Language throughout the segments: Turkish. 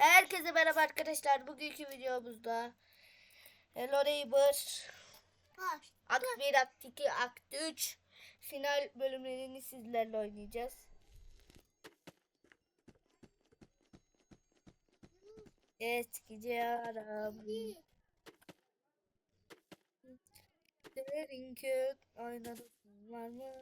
Herkese merhaba arkadaşlar. Bugünkü videomuzda Hello Neighbor. Akt 1, Akt 2, Akt 3 final bölümlerini sizlerle oynayacağız. Evet gidiyorum. Derin kök aynada var mı?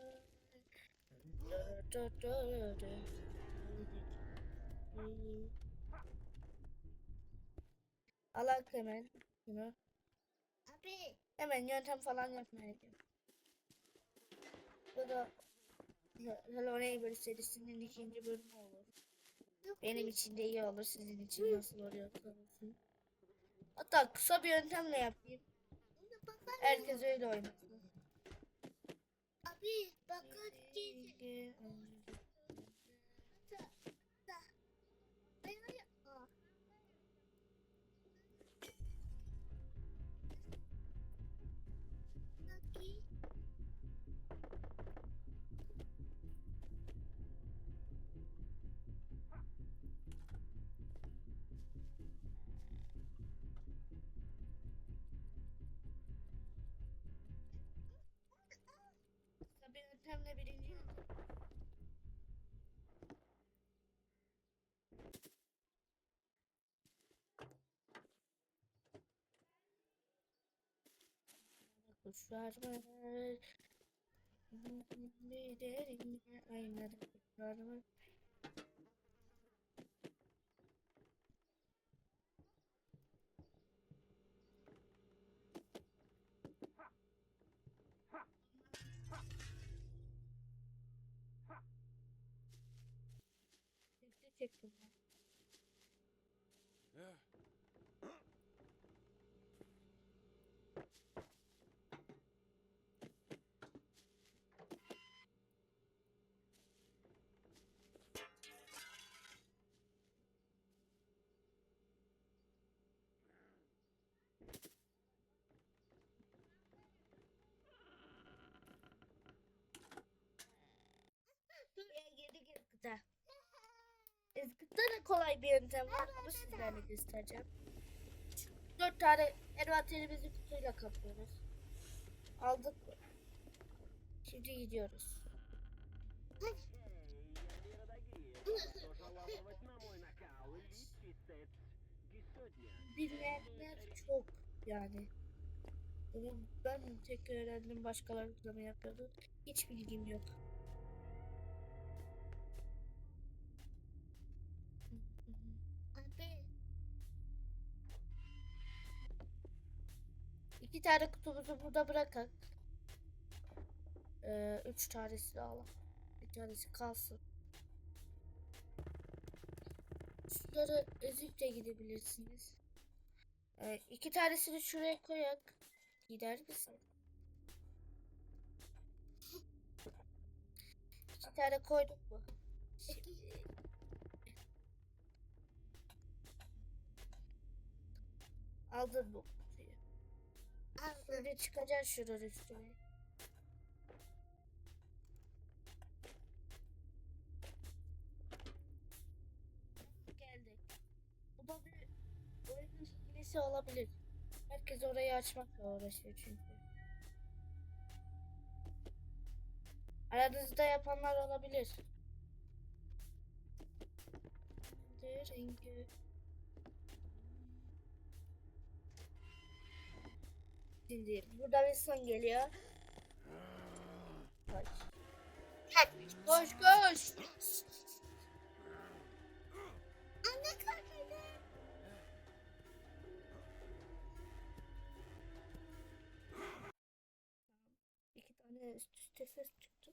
Alak hemen bunu. Abi. Hemen yöntem falan yapmayacağım. Bu da Hello Neighbor serisinin ikinci bölümü olur. Benim için de iyi olur. Sizin için nasıl olsun. Hatta kısa bir yöntemle yapayım. Herkes öyle oynasın. Abi bakın bir yöntemle birinci yöntem. Kuşlar var. Derin aynada kuşlar var. Hoşçakalın. Kolay bir yöntem var. Onu sizlerle göstereceğim. Dört tane envanterimizi kutuyla kapıyoruz. Aldık. Şimdi gidiyoruz. Bilmeyenler çok yani. Bunu ben tek öğrendim başkaları da mı yapıyordu? Hiç bilgim yok. İki tane kutumuzu burada bırakın. Ee, üç tanesi de alalım. Bir tanesi kalsın. Şunları ezip de gidebilirsiniz. Ee, iki tanesini şuraya koyak. Gider misin? İki tane koyduk mu? Şimdi... Aldın. Abi. Böyle çıkacaksın şunun üstüne. Geldik. Bu da bir oyunun hilesi olabilir. Herkes orayı açmakla uğraşıyor çünkü. Aranızda yapanlar olabilir. Rengi. Şimdi burada bir son geliyor. Koş. Koş koş. Anne kalkıydı. İki tane üst üste ses çıktı.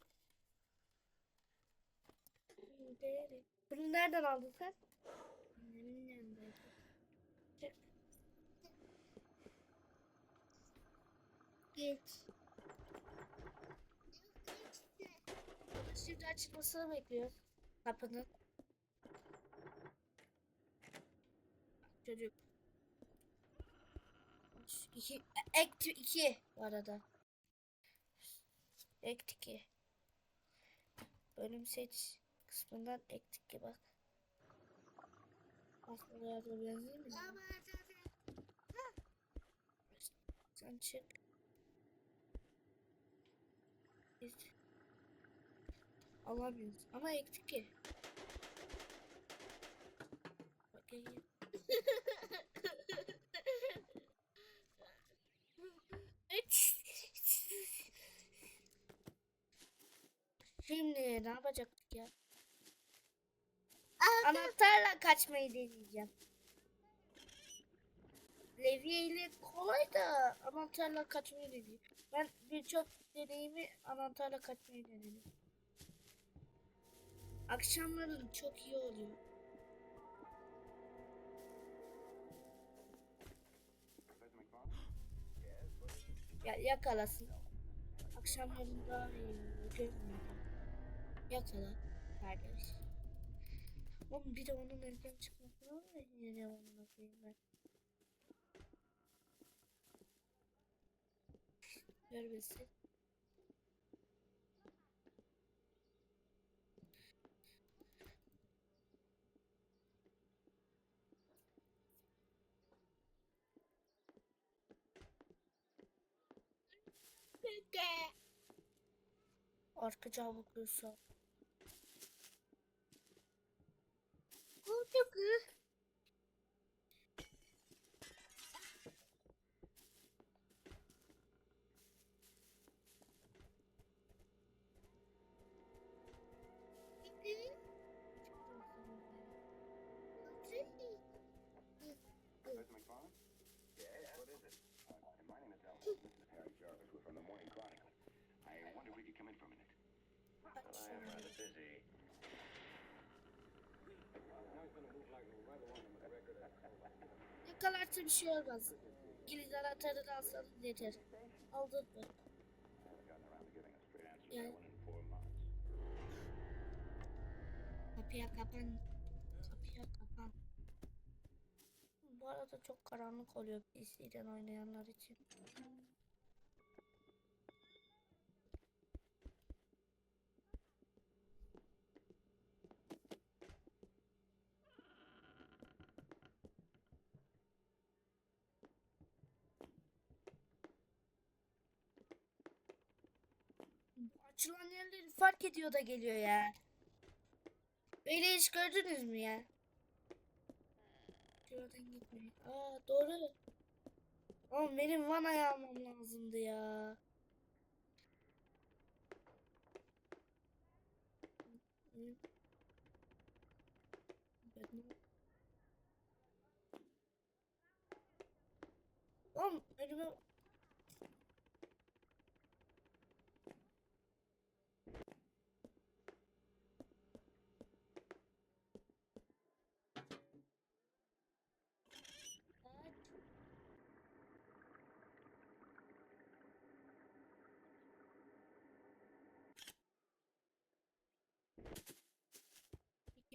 Bunu nereden aldın sen? Geç. Şimdi açılmasını bekliyoruz. Kapının. Çocuk. İki, ek iki bu arada. Ek iki. Bölüm seç kısmından ek iki bak. Aslında yardıma benziyor mu? Ama Sen çık. Biz alamıyoruz. Ama ektik ki. Bakayım. Şimdi ne yapacaktık ya? Anahtarla kaçmayı deneyeceğim. Levye ile kolay da anahtarla kaçmayı deneyeceğim. Ben birçok deneyimi anahtarla kaçmayı denedim. Akşamları çok iyi oluyor. Ya yakalasın. Akşamları daha iyi. Görmüyorum. Yakala kardeş. Oğlum bir de onun evden çıkmasına ya yine onunla koyayım ben. Görmesin. Arka cevabı bakıyorsa. Oldu kız. Yakalarsa bir şey olmaz. Kilit anahtarını alsanız yeter. Aldın mı? Kapıya kapan. Kapıya kapan. Bu arada çok karanlık oluyor PC'den oynayanlar için. Açılan yerleri fark ediyor da geliyor ya. Böyle hiç gördünüz mü ya? Şuradan gitmeyin. Aa doğru. Oğlum benim vanayı almam lazımdı ya. Oğlum önüme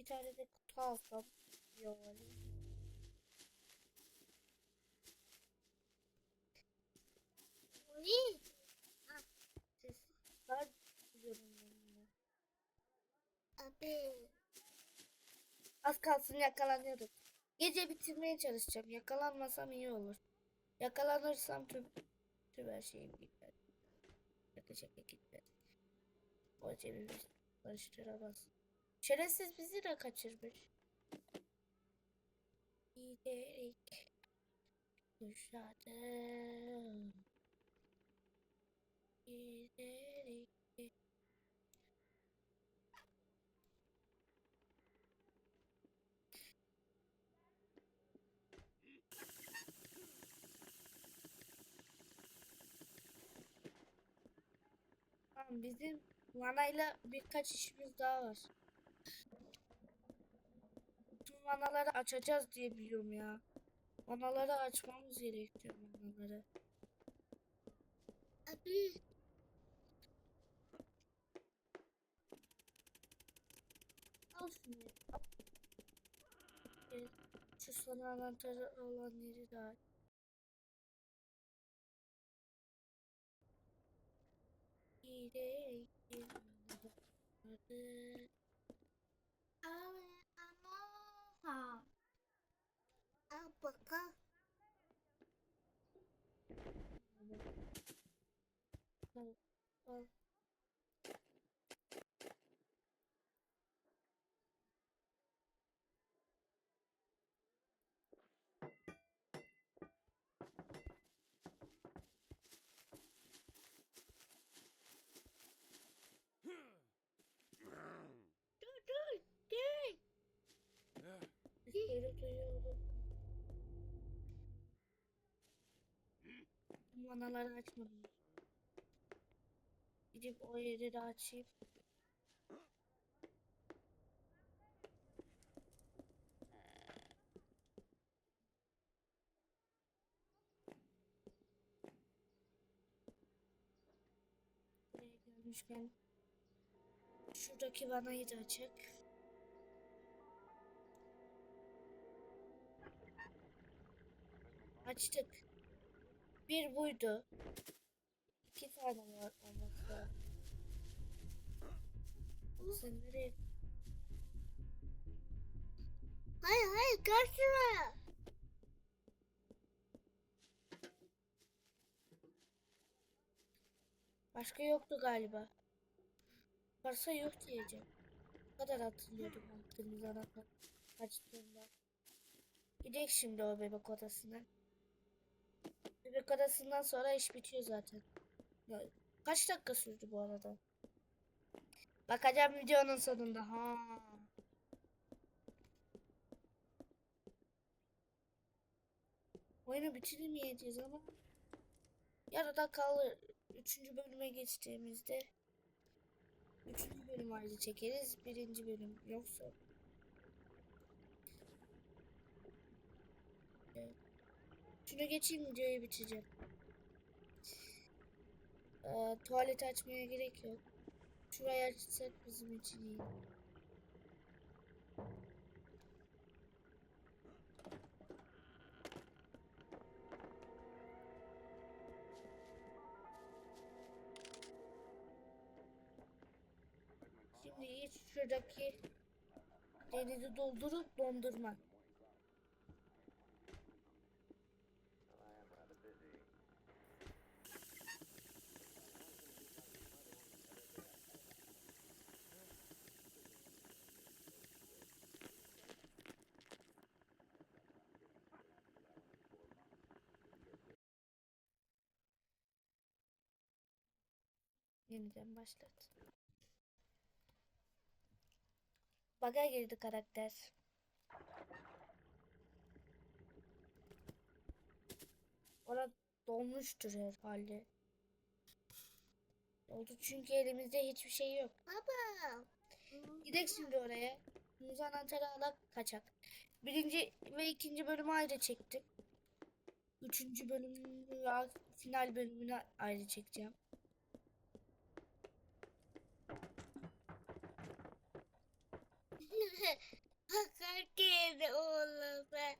İki tane de kutu alsam iyi olur. Ses ben duyuyorum bunu. Abi. Az kalsın yakalanıyorduk. Gece bitirmeye çalışacağım. Yakalanmasam iyi olur. Yakalanırsam tüm, tüm her şeyim gider. Şaka şaka gitmedi. O cebimiz karıştıramaz. Şerefsiz bizi de kaçırmış. Giderik. Kuşadım. Giderik. Tamam bizim vanayla birkaç işimiz daha var. Tüm vanaları açacağız diye biliyorum ya. Vanaları açmamız gerekiyor vanaları. Abi. Al şunu. Evet, Şu sana anahtarı olan yeri de aç. 好。啊，宝哥。嗯嗯。Sesleri duyuyorum. Manaları açmadım. Gidip o yeri de açayım. Buraya gelmişken şuradaki vanayı da açık. Açtık. Bir buydu. İki tane var olması lazım. Sen nereye? Hayır hayır karşıma. Başka yoktu galiba. Varsa yok diyeceğim. Bu kadar hatırlıyordum anahtar açtığımda. Gidelim şimdi o bebek odasına. Bebek odasından sonra iş bitiyor zaten. Kaç dakika sürdü bu arada? Bakacağım videonun sonunda. Ha. Oyunu bitirmeyeceğiz ama yarıda kalır. Üçüncü bölüme geçtiğimizde üçüncü bölüm ayrı çekeriz. Birinci bölüm yoksa Evet. Şunu geçeyim videoyu bitireceğim. Ee, tuvalet açmaya gerek yok. Şurayı açsak bizim için iyi. Şimdi hiç şuradaki denizi doldurup dondurma. Yeniden başlat. Baga girdi karakter. Orada dolmuştur herhalde. Oldu çünkü elimizde hiçbir şey yok. Baba. Gidelim şimdi oraya. Muz anahtarı alak kaçak. Birinci ve ikinci bölümü ayrı çektim. Üçüncü bölüm ve final bölümünü ayrı çekeceğim. Bakar geldi oğlum be.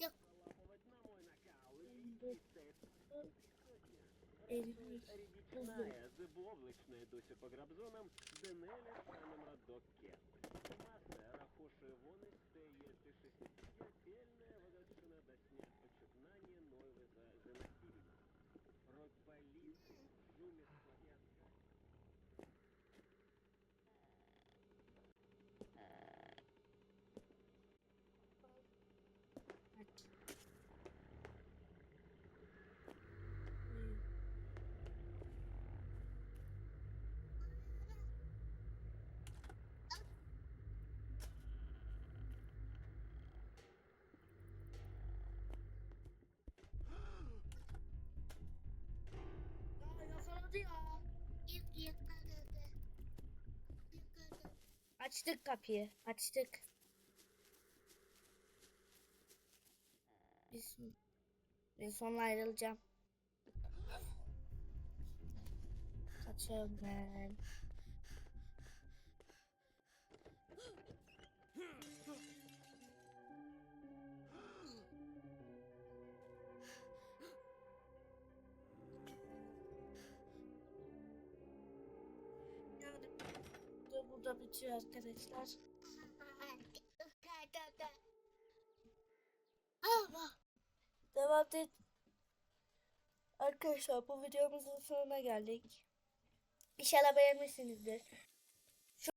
Yok. Elimi Рідічна зибовличне досі по грабзонам, Денеля станем радокке. Масера хоши вони Açtık kapıyı. Açtık. Biz ben sonra ayrılacağım. Kaçıyorum ben. Burada, bitiyor arkadaşlar. Devam et. Arkadaşlar bu videomuzun sonuna geldik. İnşallah beğenmişsinizdir.